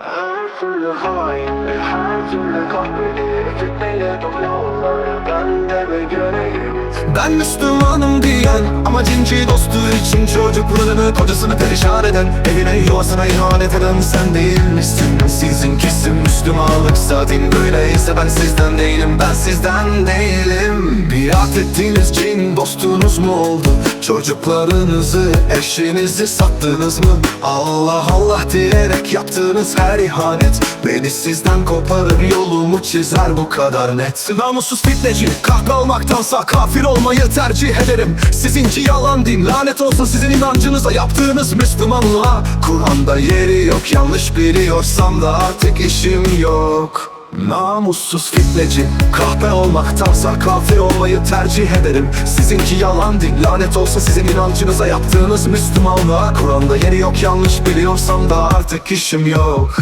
Her hain ve her türlü kahveli Fitneyle dolu yolları ben de mi göreyim Ben Müslümanım diyen ama cinci dostu için Çocuklarını kocasını perişan eden Evine yuvasına ihanet eden sen değil misin? Müslümanlıksa din böyleyse ben sizden değilim Ben sizden değilim Biat ettiğiniz cin dostunuz mu oldu? Çocuklarınızı eşinizi sattınız mı? Allah Allah diyerek yaptığınız her ihanet Beni sizden koparır yolumu çizer bu kadar net Namussuz fitneci kahpe kafir olmayı tercih ederim Sizinki yalan din lanet olsun sizin inancınıza yaptığınız Müslümanlığa Kur'an'da yeri yok yanlış biliyorsam da artık işim yok. Namussuz fitneci. Kahpe olmaktansa kafir olmayı tercih ederim. Sizinki yalan din Lanet olsun sizin inancınıza yaptığınız Müslümanlığa Kur'an'da yeri yok yanlış biliyorsam da artık işim yok.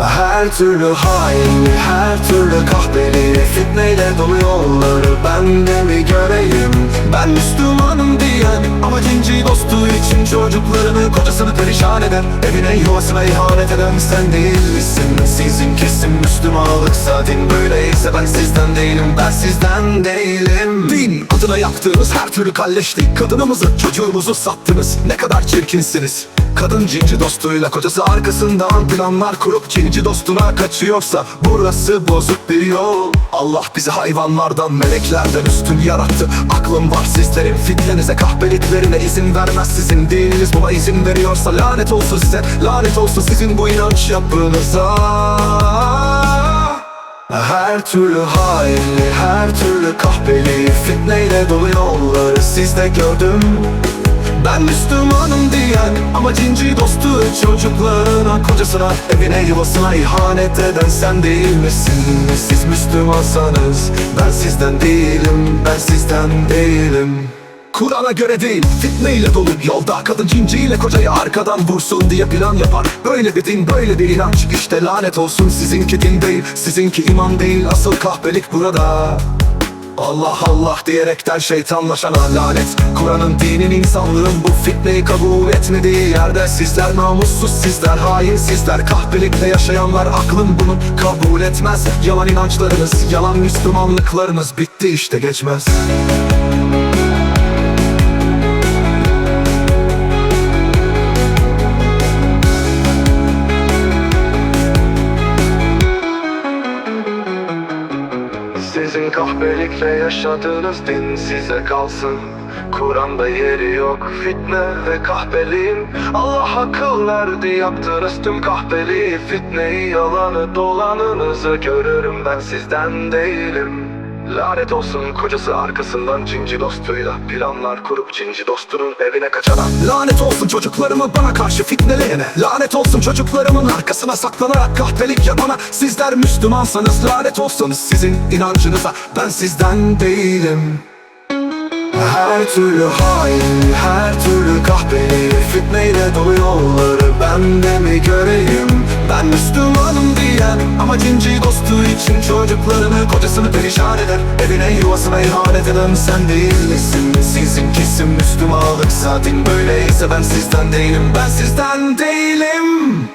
Her türlü hain, her türlü kahveli Fitneyle dolu yolları ben de mi göreyim? Ben Müslümanım diyen ama cinci dostu için Çocuklarını kocasını perişan eden Evine yuvasına ihanet eden sen değil misin? Sizin kesin Müslümanlıksa din böyleyse ben sizden değilim Ben sizden değilim. Din adına yaptığınız her türlü kalleşlik Kadınımızı çocuğumuzu sattınız. Ne kadar çirkinsiniz Kadın cinci dostuyla kocası arkasından planlar kurup cinci dostuna kaçıyorsa Burası bozuk bir yol. Allah bizi hayvanlardan meleklerden üstün yarattı. Aklım var sizlerin fitnenize kahpeliklerine izin vermez Sizin dininiz buna izin veriyorsa lanet olsun size Lanet olsun sizin bu inanç yapınıza. Her türlü hainli, her türlü kahpeli Fitneyle dolu yolları sizde gördüm ben Müslümanım diyen ama cinci dostu Çocuklarına, kocasına, evine, yuvasına ihanet eden sen değil misin? Siz Müslümansanız ben sizden değilim, ben sizden değilim. Kur'an'a göre değil, fitneyle dolu yolda Kadın cinciyle kocayı arkadan vursun diye plan yapar. Böyle bir din, böyle bir inanç işte lanet olsun Sizinki din değil, sizinki iman değil Asıl kahpelik burada Allah Allah diyerekten şeytanlaşana lanet. Kur'an'ın dinin insanlığın bu fitneyi kabul etmediği yerde Sizler namussuz sizler hain sizler kahpelikle yaşayanlar aklın bunu kabul etmez. Yalan inançlarınız yalan Müslümanlıklarınız bitti işte geçmez kahpelikle yaşadığınız din size kalsın. Kur'an'da yeri yok fitne ve kahpeliğin. Allah akıl verdi yaptınız tüm kahpeliği. Fitneyi yalanı dolanınızı görürüm ben sizden değilim Lanet olsun kocası arkasından cinci dostuyla. Planlar kurup cinci dostunun evine kaçana Lanet olsun çocuklarımı bana karşı fitneleyene. Lanet olsun çocuklarımın arkasına saklanarak kahpelik yapana. Sizler Müslümansanız lanet olsun sizin inancınıza. Ben sizden değilim. Her türlü hain, her türlü kahpeli. Fitneyle dolu yolları ben de mi göreyim? Ben ama cinci dostu için Çocuklarını, kocasını perişan eder. Evine yuvasına ihanet eden sen değil misin? Sizin kesin Müslümanlıksa din böyleyse ben sizden değilim. Ben sizden değilim